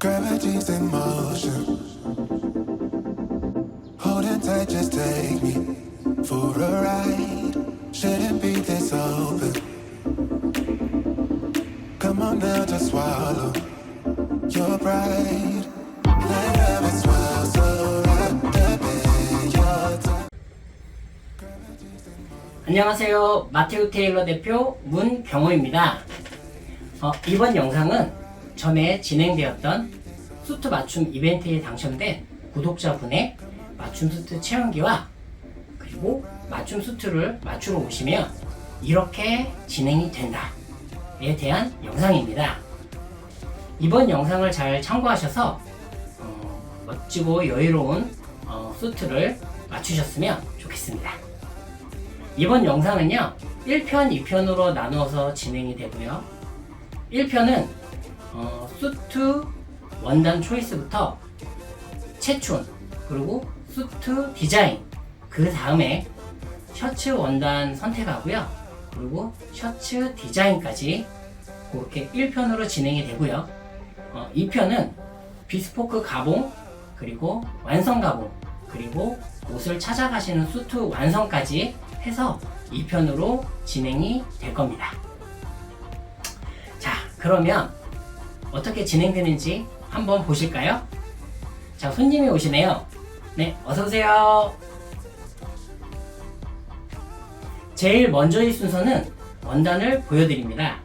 Gravity's in motion. Holding tight, just take me for a ride. Shouldn't be this open. Come on now, just swallow your pride. Let it swell so wrapped up in your time. 안녕하세요. 마테오 테일러 대표 문경호입니다. 어, 이번 영상은 전에 진행되었던 수트 맞춤 이벤트에 당첨된 구독자분의 맞춤 수트 체험기와 그리고 맞춤 수트를 맞추러 오시면 이렇게 진행이 된다에 대한 영상입니다. 이번 영상을 잘 참고하셔서 어, 멋지고 여유로운 어, 수트를 맞추셨으면 좋겠습니다. 이번 영상은요 1편, 2편으로 나누어서 진행이 되고요 1편은 어, 수트 원단 초이스부터 채촌 그리고 수트 디자인 그 다음에 셔츠 원단 선택하고요 그리고 셔츠 디자인까지 그렇게 1편으로 진행이 되고요 어, 2편은 비스포크 가봉 그리고 완성 가봉 그리고 옷을 찾아가시는 수트 완성까지 해서 2편으로 진행이 될 겁니다. 자, 그러면 어떻게 진행되는지 한번 보실까요? 자, 손님이 오시네요. 네, 어서오세요. 제일 먼저의 순서는 원단을 보여드립니다.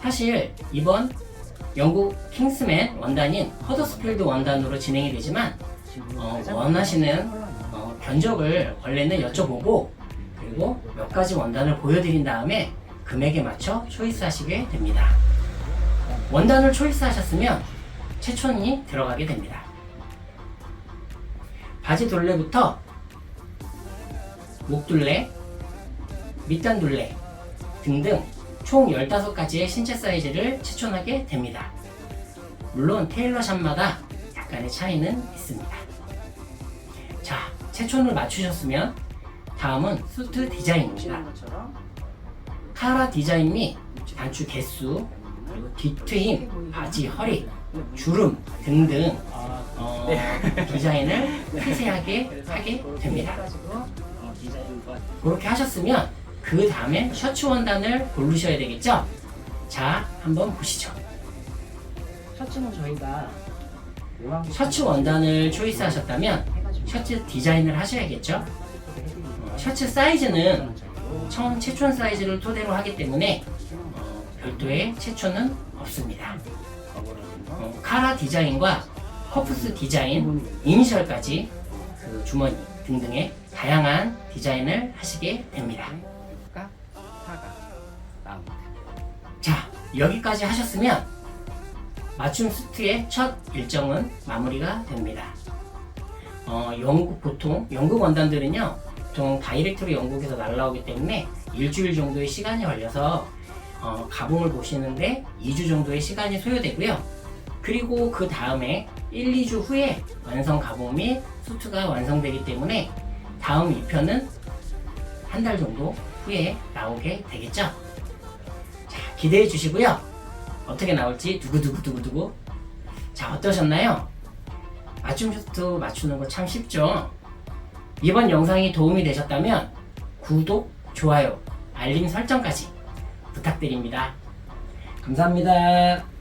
사실 이번 영국 킹스맨 원단인 허더스필드 원단으로 진행이 되지만 어, 원하시는 어, 견적을 원래는 여쭤보고 그리고 몇 가지 원단을 보여드린 다음에 금액에 맞춰 초이스 하시게 됩니다. 원단을 초이스 하셨으면 최촌이 들어가게 됩니다. 바지 둘레부터 목 둘레, 밑단 둘레 등등 총 15가지의 신체 사이즈를 추천하게 됩니다. 물론 테일러샵마다 약간의 차이는 있습니다. 자, 채촌을 맞추셨으면 다음은 수트 디자인입니다. 카라 디자인 및 단추 개수, 그리고 뒤트임, 바지 허리, 주름 등등 어, 디자인을 세세하게 하게 됩니다. 그렇게 하셨으면 그 다음에 셔츠 원단을 고르셔야 되겠죠? 자, 한번 보시죠. 셔츠는 저희가 셔츠 원단을 초이스 하셨다면 셔츠 디자인을 하셔야겠죠? 어, 셔츠 사이즈는 청 채촌 사이즈를 토대로 하기 때문에 어, 별도의 채촌은 없습니다. 어, 카라 디자인과 커프스 디자인, 이니셜까지 그 주머니 등등의 다양한 디자인을 하시게 됩니다. 가 나옵니다. 자, 여기까지 하셨으면 맞춤 수트의 첫 일정은 마무리가 됩니다. 어, 영국 보통 영국 원단들은요, 보통 다이렉트로 영국에서 날라오기 때문에 일주일 정도의 시간이 걸려서 어, 가봉을 보시는데 2주 정도의 시간이 소요되고요. 그리고 그 다음에 1, 2주 후에 완성 가봉 및 수트가 완성되기 때문에 다음 2편은 한 달 정도 후에 나오게 되겠죠. 자, 기대해 주시고요. 어떻게 나올지 두구두구두구두구. 자, 어떠셨나요? 맞춤 슈트 맞추는 거 참 쉽죠? 이번 영상이 도움이 되셨다면 구독, 좋아요, 알림 설정까지 부탁드립니다. 감사합니다.